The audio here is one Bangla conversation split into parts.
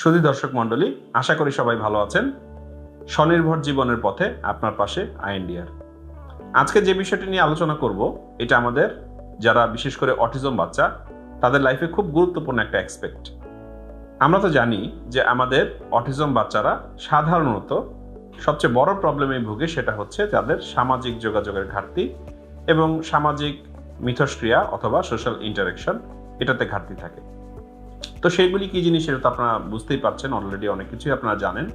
সুধী দর্শক মণ্ডলী, আশা করি সবাই ভালো আছেন। স্বনির্ভর জীবনের পথে আপনার পাশে আইএনডিআর আজকে যে বিষয়টি নিয়ে আলোচনা করব, এটা আমাদের যারা বিশেষ করে অটিজম বাচ্চা, তাদের লাইফে খুব গুরুত্বপূর্ণ একটা অ্যাসপেক্ট আমরা তো জানি যে আমাদের অটিজম বাচ্চারা সাধারণত সবচেয়ে বড় প্রবলেমে ভুগে সেটা হচ্ছে তাদের সামাজিক যোগাযোগের ঘাটতি এবং সামাজিক মিথস্ক্রিয়া অথবা সোশ্যাল ইন্টারাকশন এটাতে ঘাটতি থাকে। তো সেইগুলি কি জিনিস সেটা তো আপনারা বুঝতেই পারছেন অলরেডি অনেক কিছুই আপনারা জানেন।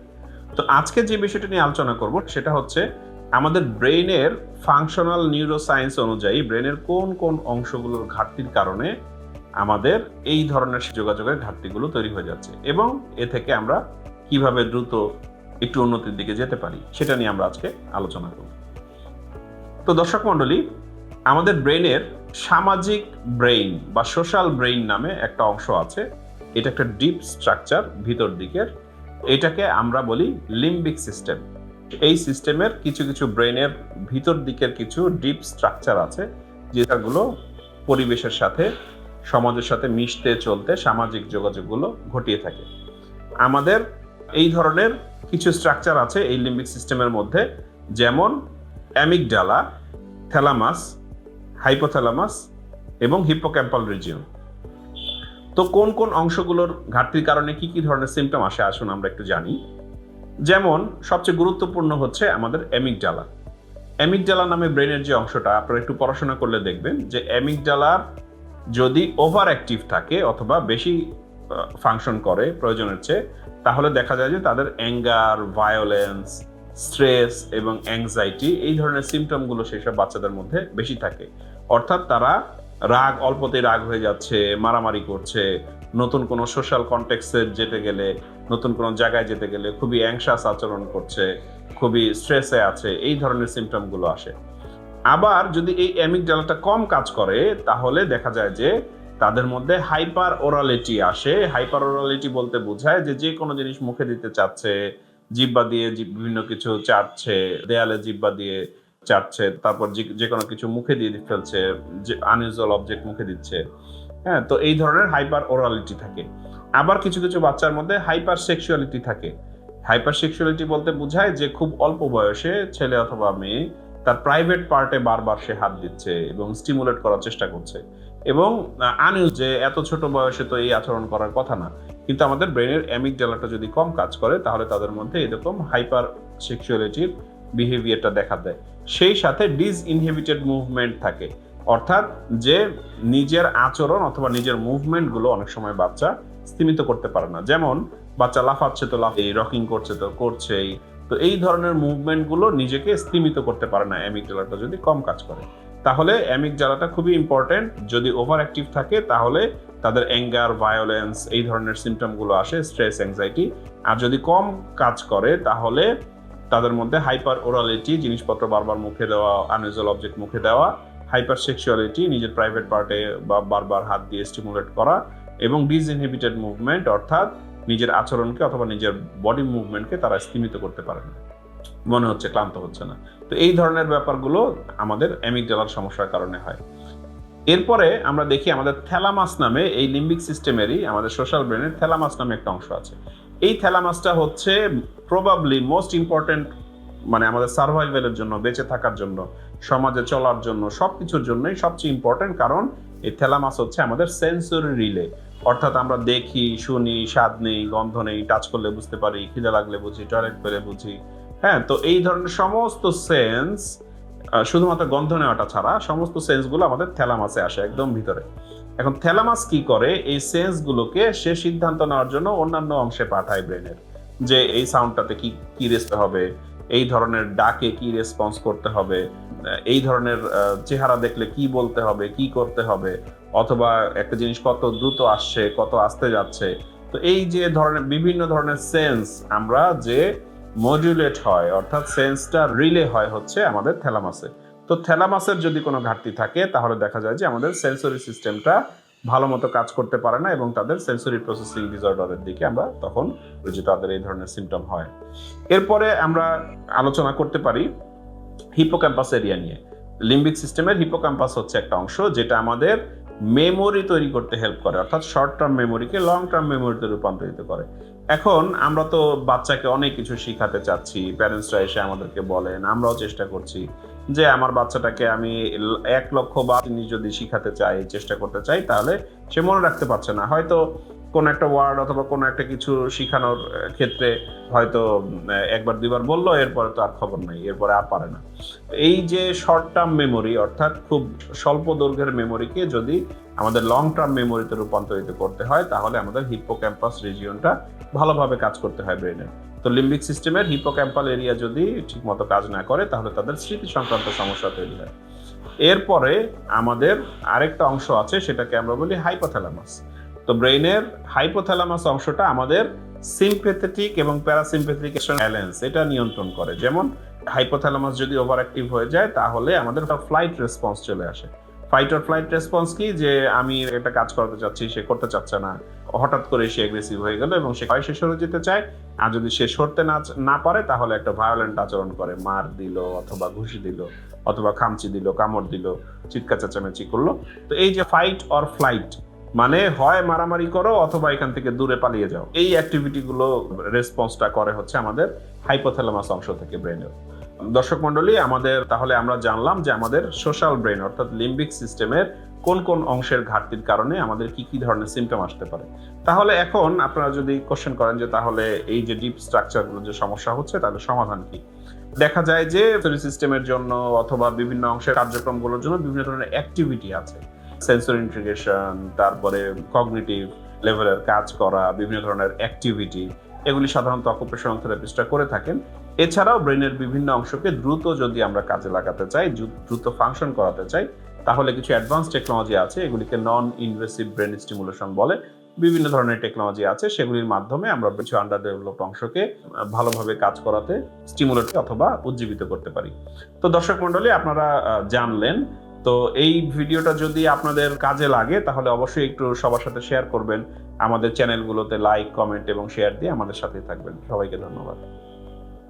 তো আজকে যে বিষয়টা নিয়ে আলোচনা করব সেটা হচ্ছে আমাদের ব্রেইনের ফাংশনাল নিউরোসায়েন্স অনুযায়ী ব্রেনের কোন কোন অংশগুলোর ঘাটতির কারণে আমাদের এই ধরনের যোগাযোগের ঘাটতিগুলো তৈরি হয়ে যাচ্ছে এবং এ থেকে আমরা কীভাবে দ্রুত একটু উন্নতির দিকে যেতে পারি সেটা নিয়ে আমরা আজকে আলোচনা করব। তো দর্শক মণ্ডলী, আমাদের ব্রেনের সামাজিক ব্রেইন বা সোশ্যাল ব্রেইন নামে একটা অংশ আছে। এটা একটা ডিপ স্ট্রাকচার ভিতর দিকের। এটাকে আমরা বলি লিম্বিক সিস্টেম এই সিস্টেমের কিছু কিছু ব্রেনের ভিতর দিকের কিছু ডিপ স্ট্রাকচার আছে যেটাগুলো পরিবেশের সাথে, সমাজের সাথে মিশতে, চলতে, সামাজিক যোগাযোগগুলো ঘটিয়ে থাকে। আমাদের এই ধরনের কিছু স্ট্রাকচার আছে এই লিম্বিক সিস্টেমের মধ্যে, যেমন অ্যামিকডালা থ্যালামাস হাইপোথ্যালামাস এবং হিপোক্যাম্পাল রিজিয়ন তো কোন কোন অংশগুলোর ঘাটতির কারণে কি কি ধরনের সিমটম আসে আসুন আমরা একটু জানি। যেমন, সবচেয়ে গুরুত্বপূর্ণ হচ্ছে আমাদের অ্যামিকডালা অ্যামিকডালা নামে ব্রেনের যে অংশটা, আপনারা একটু পড়াশোনা করলে দেখবেন যে অ্যামিকডালার যদি ওভার অ্যাক্টিভ থাকে অথবা বেশি ফাংশন করে প্রয়োজনের চেয়ে, তাহলে দেখা যায় যে তাদের অ্যাঙ্গার ভায়োলেন্স স্ট্রেস এবং অ্যাংজাইটি এই ধরনের সিমটমগুলো সেসব বাচ্চাদের মধ্যে বেশি থাকে। অর্থাৎ তারা রাগ, অল্পতেই রাগ হয়ে যাচ্ছে, মারামারি করছে, নতুন কোনো সোশ্যাল কন্টেক্সে যেতে গেলে, নতুন কোনো জায়গায় যেতে গেলে খুবই অ্যাংশাস আচরণ করছে, খুবই স্ট্রেসে আছে, এই ধরনের সিমটমগুলো আসে। আবার যদি এই অ্যামিকডালাটা কম কাজ করে, তাহলে দেখা যায় যে তাদের মধ্যে হাইপার ওরালিটি আসে। হাইপার ওরালিটি বলতে বোঝায় যে যে কোনো জিনিস মুখে দিতে চাচ্ছে জিব্বা দিয়ে বিভিন্ন কিছু চাটছে, দেয়ালে জিব্বা দিয়ে চাটছে তারপর যে- কোনো কিছু মুখে দিয়ে ফেলছে, যে আনইউজুয়াল অবজেক্ট মুখে দিচ্ছে হ্যাঁ? তো এই ধরনের হাইপার ওরালিটি থাকে। আবার কিছু কিছু বাচ্চার মধ্যে হাইপার সেক্সুয়ালিটি থাকে। হাইপার সেক্সুয়ালিটি বলতে বোঝায় যে খুব অল্প বয়সে ছেলে অথবা মেয়ে তার প্রাইভেট পার্টে বারবার সে হাত দিচ্ছে এবং স্টিমুলেট করার চেষ্টা করছে। এবং আনইউজ যে এত ছোট বয়সে তো এই আচরণ করার কথা না, কিন্তু আমাদের ব্রেনের অ্যামিকডালাটা যদি কম কাজ করে, তাহলে তাদের মধ্যে এরকম হাইপার সেক্সুয়ালিটির বিহেভিয়ারটা দেখা দেয়। সেই সাথে ডিস ইনহিবিটেড মুভমেন্ট থাকে। অর্থাৎ যে নিজের আচরণ অথবা নিজের মুভমেন্টগুলো অনেক সময় বাচ্চা স্থিমিত করতে পারে না। যেমন, বাচ্চা লাফাচ্ছে তো লাফ রকিং করছে তো করছেই। তো এই ধরনের মুভমেন্টগুলো নিজেকে স্থিমিত করতে পারে না। অ্যামিক অ্যামিকডালাটা যদি কম কাজ করে। তাহলে অ্যামিক অ্যামিকডালাটা খুবই ইম্পর্টেন্ট যদি ওভার অ্যাক্টিভ থাকে, তাহলে তাদের অ্যাঙ্গার ভায়োলেন্স এই ধরনের সিমটমগুলো আসে স্ট্রেস অ্যাংজাইটি আর যদি কম কাজ করে, তাহলে তাদের মধ্যে হাইপার ওরালিটি জিনিসপত্র বারবার মুখে দেওয়া আনইউজুয়াল অবজেক্ট মুখে দেওয়া হাইপার সেক্সুয়ালিটি নিজের প্রাইভেট পার্টে বা বারবার হাত দিয়ে স্টিমুলেট করা এবং ডিসইনহিবিটেড মুভমেন্ট অর্থাৎ নিজের আচরণকে অথবা নিজের বডি মুভমেন্টকে তারা স্থিমিত করতে পারে না। মনে হচ্ছে ক্লান্ত হচ্ছে না। তো এই ধরনের ব্যাপারগুলো আমাদের অ্যামিকডালার সমস্যার কারণে হয়। এরপরে আমরা দেখি আমাদের থ্যালামাস নামে এই লিম্বিক সিস্টেমেরই আমাদের সোশ্যাল ব্রেনের থ্যালামাস নামে একটা অংশ আছে। এই থ্যালামাসটা হচ্ছে প্রবাবলি মোস্ট ইম্পর্টেন্ট মানে আমাদের সার্ভাইভেলের জন্য, বেঁচে থাকার জন্য, সমাজে চলার জন্য সব কিছুর জন্যই সবচেয়ে ইম্পর্টেন্ট কারণ এই থ্যালামাস হচ্ছে আমাদের সেন্সরি রিলে অর্থাৎ আমরা দেখি, শুনি, স্বাদ নেই, গন্ধ নেই টাচ করলে বুঝতে পারি, খিদে লাগলে বুঝি টয়লেট পেলে বুঝি। হ্যাঁ তো এই ধরনের সমস্ত সেন্স শুধুমাত্র গন্ধ নেওয়াটা ছাড়া সমস্ত সেন্সগুলো আমাদের থ্যালামাসে আসে একদম ভিতরে। এখন থ্যালামাস কি করে? এই সেন্সগুলোকে সে সিদ্ধান্ত নেওয়ার জন্য অন্যান্য অংশে পাঠায় ব্রেনের। যে এই সাউন্ডটাতে কি কি রেসতে হবে? এই ধরনের ডাকে কি রেসপন্স করতে হবে? এই ধরনের চেহারা দেখলে কি বলতে হবে, কি করতে হবে? অথবা একটা জিনিস কত দ্রুত আসছে, কত আসতে যাচ্ছে? তো এই যে ধরনের, বিভিন্ন ধরনের সেন্স আমরা যে মডুলেট হয়, অর্থাৎ সেন্সটা রিলে হয় হচ্ছে আমাদের থ্যালামাসে। তো থ্যালামাসের যদি কোনো ঘাটতি থাকে, তাহলে দেখা যায় যে আমাদের সেন্সরি সিস্টেমটা ভালো মতো কাজ করতে পারে না এবং তাদের সেন্সরি প্রসেসিং ডিসঅর্ডারের দিকে আমরা তখন যে তাদের এই ধরনের সিমটম হয়। এরপরে আমরা আলোচনা করতে পারি হিপোক্যাম্পাস এরিয়া নিয়ে। লিম্বিক সিস্টেমের হিপোক্যাম্পাস হচ্ছে একটা অংশ যেটা আমাদের মেমোরি তৈরি করতে হেল্প করে, অর্থাৎ শর্ট টার্ম মেমোরিকে লং টার্ম মেমোরিতে রূপান্তরিত করে। এখন আমরা তো বাচ্চাকে অনেক কিছু শিখাতে চাচ্ছি। প্যারেন্টসরা এসে আমাদেরকে বলেন, আমরাও চেষ্টা করছি যে আমার বাচ্চাটাকে আমি এক লক্ষ বা যদি শিখাতে চাই চেষ্টা করতে চাই তাহলে সে মনে রাখতে পারছে না। হয়তো কোন একটা ওয়ার্ড অথবা কোনো একটা কিছু শিখানোর ক্ষেত্রে হয়তো একবার, দুইবার বলল, এরপরে তো আর খবর নাই, এরপরে আর পারে না। এই যে শর্ট টার্ম মেমোরি অর্থাৎ খুব স্বল্প দৈর্ঘ্যের মেমোরিকে যদি আমাদের লং টার্ম মেমোরিতে রূপান্তরিত করতে হয়, তাহলে আমাদের হিপো ক্যাম্পাস রিজিয়নটা ভালোভাবে কাজ করতে হয় ব্রেনের তো লিম্বিক সিস্টেমের হিপো ক্যাম্পাল এরিয়া যদি ঠিকমতো কাজ না করে, তাহলে তাদের স্মৃতি সংক্রান্ত সমস্যা তৈরি হয়। এরপরে আমাদের আরেকটা অংশ আছে, সেটাকে আমরা বলি হাইপোথ্যালামাস তো ব্রেইনের হাইপোথ্যালামাস অংশটা আমাদের সিম্পেথেটিক এবং প্যারাসিম্পেথেটিক ব্যালেন্স, এটা নিয়ন্ত্রণ করে। যেমন হাইপোথ্যালামাস যদি ওভার অ্যাক্টিভ হয়ে যায়, তাহলে আমাদের ফ্লাইট রেসপন্স চলে আসে। ফাইট অর ফ্লাইট রেসপন্স কি? যে আমি একটা কাজ করতে চাচ্ছি, সে করতে চাচ্ছে না। হঠাৎ করে সে এগ্রেসিভ হয়ে গেল এবং সে হয় সে সরে যেতে চায়। আর যদি সে সরতে না না পারে, তাহলে একটা ভায়োলেন্ট আচরণ করে। মার দিল অথবা ঘুষি দিল অথবা খামচি দিল, কামড় দিল, চিৎকার চেঁচামেচি করল। তো এই যে ফাইট অর ফ্লাইট মানে হয় মারামারি করো অথবা এখান থেকে দূরে পালিয়ে যাও। এই অ্যাক্টিভিটি গুলো রেসপন্সটা করে হচ্ছে আমাদের হাইপোথ্যালামাস অংশ থেকে ব্রেনের দর্শক মন্ডলী আমাদের তাহলে আমরা জানলাম যে আমাদের সোশ্যাল ব্রেন অর্থাৎ লিম্বিক সিস্টেমের কোন কোন অংশের ঘাটতির কারণে আমাদের কি কি ধরনের সিমটম আসতে পারে। তাহলে এখন আপনারা যদি কোশ্চেন করেন যে তাহলে এই যে ডিপ স্ট্রাকচারগুলো যে সমস্যা হচ্ছে, তাহলে সমাধান কি? দেখা যায় যে সিস্টেমের জন্য অথবা বিভিন্ন অংশের কার্যক্রমগুলোর জন্য বিভিন্ন ধরনের অ্যাক্টিভিটি আছে। সেন্সর ইন্টিগ্রেশন তারপরে কগনিটিভ লেভেলের কাজ করা, বিভিন্ন ধরনের অ্যাক্টিভিটি এগুলি সাধারণত অকুপেশনাল থেরাপিস্টরা করে থাকেন। এছাড়াও ব্রেনের বিভিন্ন অংশকে দ্রুত যদি আমরা কাজে লাগাতে চাই দ্রুত ফাংশন করাতে চাই, তাহলে কিছু অ্যাডভান্স টেকনোলজি আছে, এগুলিকে নন ইনভেসিভ ব্রেন স্টিমুলেশন বলে। বিভিন্ন ধরনের টেকনোলজি আছে, সেগুলির মাধ্যমে আমরা কিছু আন্ডার ডেভেলপ অংশকে ভালোভাবে কাজ করাতে স্টিমুলেট অথবা উজ্জীবিত করতে পারি। তো দর্শক মন্ডলী আপনারা জানলেন তো এই ভিডিওটা যদি আপনাদের কাজে লাগে, তাহলে অবশ্যই একটু সবার সাথে শেয়ার করবেন। আমাদের চ্যানেলগুলোতে লাইক কমেন্ট এবং শেয়ার দিয়ে আমাদের সাথে থাকবেন। সবাইকে ধন্যবাদ।